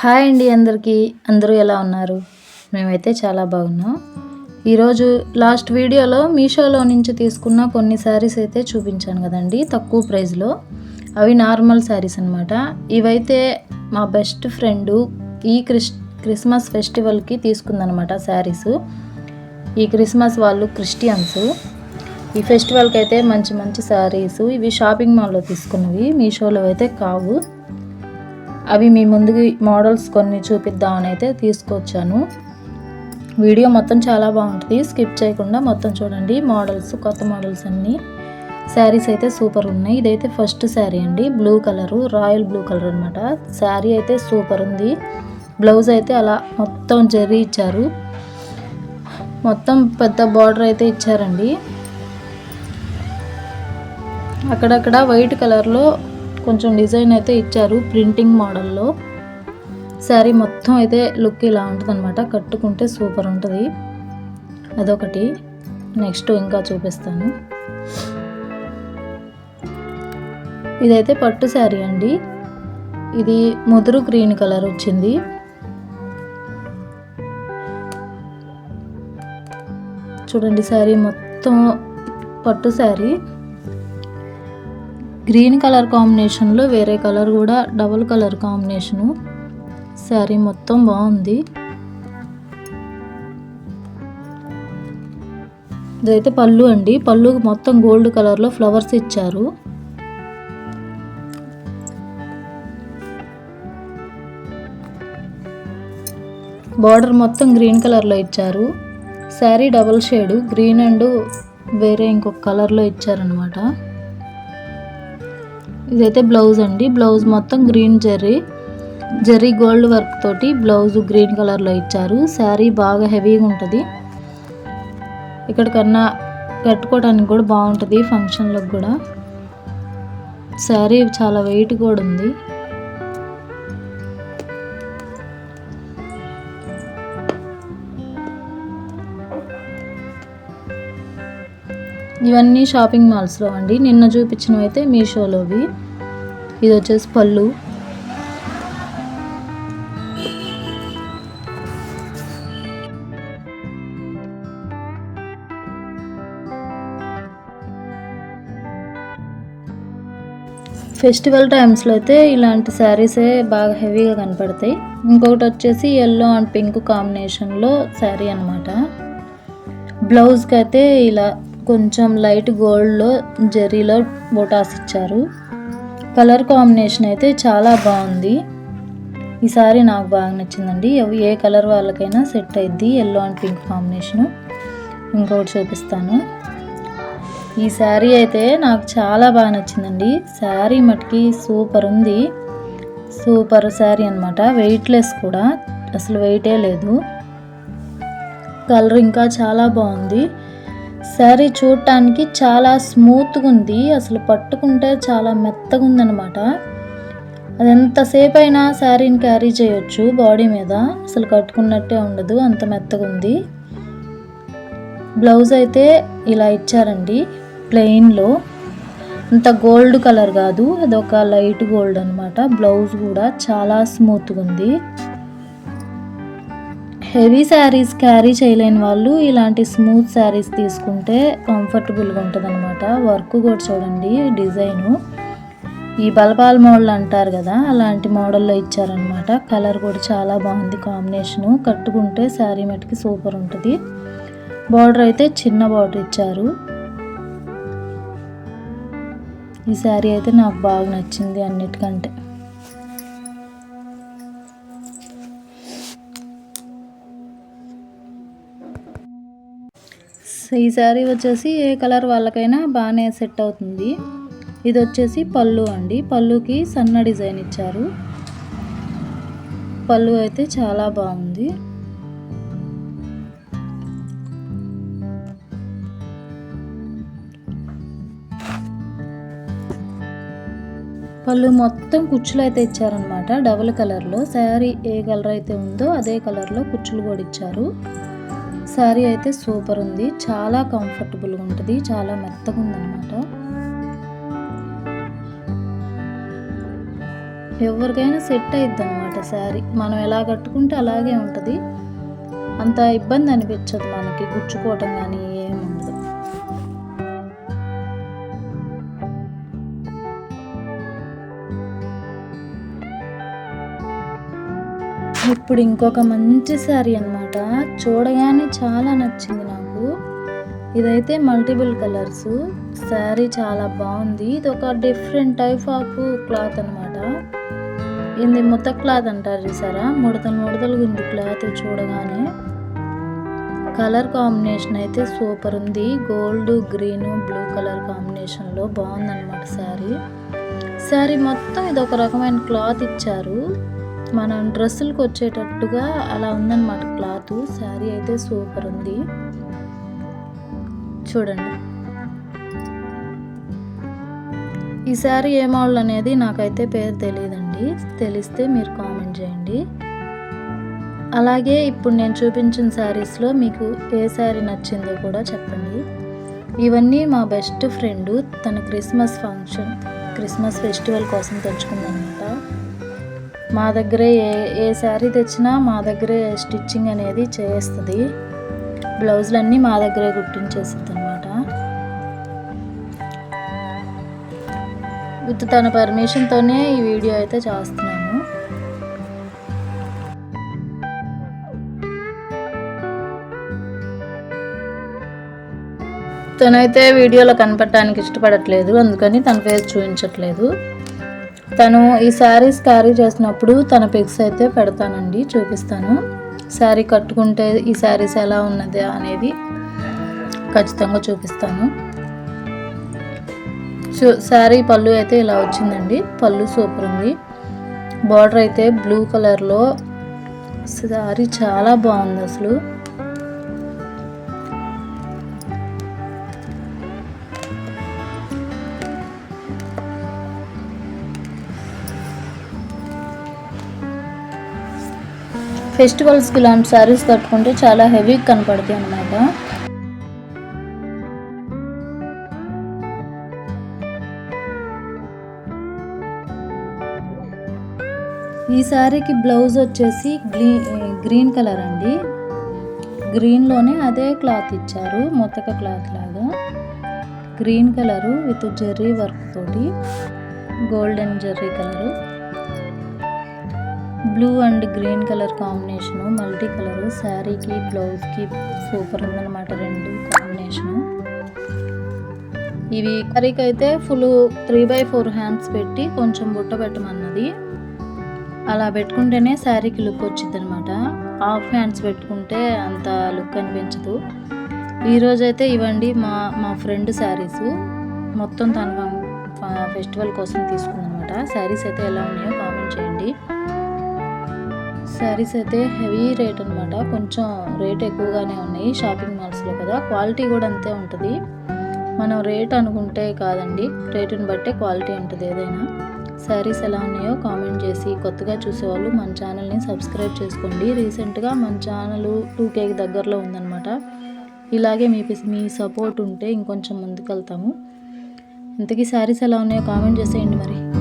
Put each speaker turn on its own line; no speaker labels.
Hi అండి అందరికీ. అందరూ ఎలా ఉన్నారు? మేమైతే చాలా బాగున్నాం. ఈరోజు లాస్ట్ వీడియోలో మీషోలో నుంచి తీసుకున్న కొన్ని శారీస్ అయితే చూపించాను కదండి తక్కువ ప్రైస్లో అవి నార్మల్ శారీస్ అనమాట ఇవైతే మా బెస్ట్ ఫ్రెండు ఈ క్రిస్ క్రిస్మస్ ఫెస్టివల్కి తీసుకుందనమాట శారీస్. ఈ క్రిస్మస్ వాళ్ళు క్రిస్టియన్స్. ఈ ఫెస్టివల్కి అయితే మంచి మంచి శారీస్. ఇవి షాపింగ్ మాల్లో తీసుకున్నవి మీషోలో అయితే కావు. అవి మీ ముందుకి మోడల్స్ కొన్ని చూపిద్దామని అయితే తీసుకొచ్చాను. వీడియో మొత్తం చాలా బాగుంటుంది. స్కిప్ చేయకుండా మొత్తం చూడండి. మోడల్స్ కొత్త మోడల్స్ అన్నీ. శారీస్ అయితే సూపర్ ఉన్నాయి. ఇదైతే ఫస్ట్ శారీ అండి. Blue colour royal blue colour అనమాట శారీ అయితే సూపర్ ఉంది. బ్లౌజ్ అయితే అలా మొత్తం జరీ ఇచ్చారు. మొత్తం పెద్ద బార్డర్ అయితే ఇచ్చారండి. అక్కడక్కడ వైట్ కలర్లో కొంచెం డిజైన్ అయితే ఇచ్చారు ప్రింటింగ్ మోడల్లో. శారీ మొత్తం అయితే లుక్ ఇలా ఉంటుంది అనమాట కట్టుకుంటే సూపర్ ఉంటుంది. అదొకటి. నెక్స్ట్ ఇంకా చూపిస్తాను. ఇదైతే పట్టు శారీ అండి. ఇది ముదురు గ్రీన్ కలర్ వచ్చింది. చూడండి శారీ మొత్తం పట్టు శారీ గ్రీన్ కలర్ కాంబినేషన్లో వేరే కలర్ కూడా డబుల్ కలర్ కాంబినేషను. శారీ మొత్తం బాగుంది. ఇదైతే పళ్ళు అండి. పళ్ళు మొత్తం గోల్డ్ కలర్లో ఫ్లవర్స్ ఇచ్చారు. బార్డర్ మొత్తం గ్రీన్ కలర్లో ఇచ్చారు. Sari double shade green and వేరే ఇంకొక కలర్లో ఇచ్చారనమాట ఇదైతే బ్లౌజ్ అండి. బ్లౌజ్ మొత్తం green zari zari gold work తోటి బ్లౌజ్ గ్రీన్ కలర్లో ఇచ్చారు. శారీ బాగా హెవీగా ఉంటుంది. ఇక్కడికన్నా కట్టుకోవడానికి కూడా బాగుంటుంది ఫంక్షన్లకు కూడా. శారీ చాలా వెయిట్ కూడా ఉంది. ఇవన్నీ షాపింగ్ మాల్స్లో అండి. నిన్న చూపించినవి అయితే మీషోలోవి. ఇది వచ్చేసి పళ్ళు. ఫెస్టివల్ టైమ్స్లో అయితే ఇలాంటి శారీసే బాగా హెవీగా కనపడతాయి. ఇంకొకటి వచ్చేసి ఎల్లో అండ్ పింక్ కాంబినేషన్లో శారీ అనమాట బ్లౌజ్కి అయితే ఇలా కొంచెం లైట్ గోల్డ్లో జెర్రీలో బొటాస్ ఇచ్చారు. కలర్ కాంబినేషన్ అయితే చాలా బాగుంది. ఈ సారీ నాకు బాగా నచ్చిందండి. అవి ఏ కలర్ వాళ్ళకైనా సెట్ అయింది ఎల్లో అండ్ పింక్ కాంబినేషను. ఇంకొకటి చూపిస్తాను. ఈ శారీ అయితే నాకు చాలా బాగా నచ్చిందండి. శారీ మటుకి సూపర్ ఉంది. సూపర్ శారీ అనమాట వెయిట్లెస్ కూడా. అసలు వెయిటే లేదు. కలర్ ఇంకా చాలా బాగుంది. శారీ చూడటానికి చాలా స్మూత్గా ఉంది. అసలు పట్టుకుంటే చాలా మెత్తగా ఉందన్నమాట. అది ఎంతసేపు అయినా శారీని క్యారీ చేయొచ్చు బాడీ మీద. అసలు కట్టుకున్నట్టే ఉండదు అంత మెత్తగా ఉంది. బ్లౌజ్ అయితే ఇలా ఇచ్చారండి ప్లెయిన్లో. అంత గోల్డ్ కలర్ కాదు అదొక లైట్ గోల్డ్ అనమాట బ్లౌజ్ కూడా చాలా స్మూత్గా ఉంది. హెవీ శారీస్ క్యారీ చేయలేని వాళ్ళు ఇలాంటి స్మూత్ శారీస్ తీసుకుంటే కంఫర్టబుల్గా ఉంటుంది అనమాట వర్క్ కూడా చూడండి డిజైను. ఈ బలపాల మోడల్ అంటారు కదా అలాంటి మోడల్లో ఇచ్చారనమాట కలర్ కూడా చాలా బాగుంది కాంబినేషను. కట్టుకుంటే శారీ మటుకి సూపర్ ఉంటుంది. బార్డర్ అయితే చిన్న బార్డర్ ఇచ్చారు. ఈ శారీ అయితే నాకు బాగా నచ్చింది అన్నిటికంటే. ఈ శారీ వచ్చేసి ఏ కలర్ వాళ్ళకైనా బాగానే సెట్ అవుతుంది. ఇది వచ్చేసి పళ్ళు అండి. పళ్ళుకి సన్న డిజైన్ ఇచ్చారు. పళ్ళు అయితే చాలా బాగుంది. పళ్ళు మొత్తం కుచ్చులు అయితే ఇచ్చారనమాట డబుల్ కలర్లో. శారీ ఏ కలర్ అయితే ఉందో అదే కలర్లో కుచ్చులు కూడా ఇచ్చారు. శారీ అయితే సూపర్ ఉంది. చాలా కంఫర్టబుల్గా ఉంటుంది. చాలా మెత్తగా ఉందన్నమాట. ఎవరికైనా సెట్ అయిద్ది అనమాట శారీ. మనం ఎలా కట్టుకుంటే అలాగే ఉంటుంది. అంత ఇబ్బంది అనిపించదు మనకి. గుచ్చుకోవటం కానీ ఏమి ఉండదు. ఇప్పుడు ఇంకొక మంచి శారీ అన్నమాట. చూడగానే చాలా నచ్చింది నాకు. ఇదైతే మల్టిపుల్ కలర్స్. శారీ చాలా బాగుంది. ఇది ఒక డిఫరెంట్ టైప్ ఆఫ్ క్లాత్ అనమాట ఇది ముత్త క్లాత్ అంటారు చూసారా? ముడతలు ముడతలు ఉంది క్లాత్ చూడగానే. కలర్ కాంబినేషన్ అయితే సూపర్ ఉంది. గోల్డ్ గ్రీన్ బ్లూ కలర్ కాంబినేషన్లో బాగుందన్నమాట శారీ. శారీ మొత్తం ఇది ఒక రకమైన క్లాత్ ఇచ్చారు. మనం డ్రెస్సులకు వచ్చేటట్టుగా అలా ఉందన్నమాట క్లాత్. శారీ అయితే సూపర్ ఉంది. చూడండి. ఈ శారీ ఏ మోడల్ అనేది నాకైతే పేరు తెలియదండి తెలిస్తే మీరు కామెంట్ చేయండి. అలాగే ఇప్పుడు నేను చూపించిన శారీస్లో మీకు ఏ శారీ నచ్చిందో కూడా చెప్పండి. ఇవన్నీ మా బెస్ట్ ఫ్రెండ్ తన క్రిస్మస్ ఫంక్షన్ క్రిస్మస్ ఫెస్టివల్ కోసం తెచ్చుకుందన్నమాట మా దగ్గరే ఏ ఏ శారీ తెచ్చినా మా దగ్గరే స్టిచ్చింగ్ అనేది చేస్తుంది. బ్లౌజులన్నీ మా దగ్గరే కుట్టించేస్తుంది అనమాట విత్ తన పర్మిషన్తోనే ఈ వీడియో అయితే చేస్తున్నాను. తనైతే వీడియోలో కనపడటానికి ఇష్టపడట్లేదు అందుకని తన ఫేస్ చూపించట్లేదు. తను ఈ శారీస్ క్యారీ చేసినప్పుడు తన పిక్స్ అయితే పెడతానండి చూపిస్తాను. శారీ కట్టుకుంటే ఈ శారీస్ ఎలా ఉన్నది అనేది ఖచ్చితంగా చూపిస్తాను. చూ శారీ పళ్ళు అయితే ఇలా వచ్చిందండి. పళ్ళు సూపర్ ఉంది. బార్డర్ అయితే బ్లూ కలర్లో. శారీ చాలా బాగుంది అసలు. ఫెస్టివల్స్కి ఇలాంటి శారీస్ కట్టుకుంటే చాలా హెవీ కనపడతాయి అన్నమాట. ఈ శారీకి బ్లౌజ్ వచ్చేసి గ్రీన్ గ్రీన్ కలర్ అండి. గ్రీన్లోనే అదే క్లాత్ ఇచ్చారు మొత్తక క్లాత్ లాగా. Green colour with zari work తోటి golden zari colour. Blue and green colour combination multi colour శారీకి బ్లౌజ్కి సూపర్ ఉందన్నమాట రెండు కాంబినేషను. ఇవి కర్రీకి అయితే full three by four hands పెట్టి కొంచెం బుట్ట పెట్టమన్నది. అలా పెట్టుకుంటేనే శారీకి లుక్ వచ్చింది అనమాట హాఫ్ హ్యాండ్స్ పెట్టుకుంటే అంత లుక్ అనిపించదు. ఈరోజైతే ఇవ్వండి మా మా ఫ్రెండ్ శారీస్. మొత్తం తన ఫెస్టివల్ కోసం తీసుకుందనమాట శారీస్ అయితే ఎలా ఉన్నాయో కామెంట్ చేయండి. శారీస్ అయితే హెవీ రేట్ అనమాట కొంచెం రేట్ ఎక్కువగానే ఉన్నాయి షాపింగ్ మాల్స్లో కదా. క్వాలిటీ కూడా అంతే ఉంటుంది. మనం రేట్ అనుకుంటే కాదండి. రేటుని బట్టే క్వాలిటీ ఉంటుంది ఏదైనా. శారీస్ ఎలా ఉన్నాయో కామెంట్ చేసి కొత్తగా చూసేవాళ్ళు మన ఛానల్ని సబ్స్క్రైబ్ చేసుకోండి. రీసెంట్గా మన ఛానల్ టూ కేకి దగ్గరలో ఉందన్నమాట. ఇలాగే మీ మీ సపోర్ట్ ఉంటే ఇంకొంచెం ముందుకు వెళ్తాము ఇంతకీ శారీస్ ఎలా ఉన్నాయో కామెంట్ చేసేయండి మరి.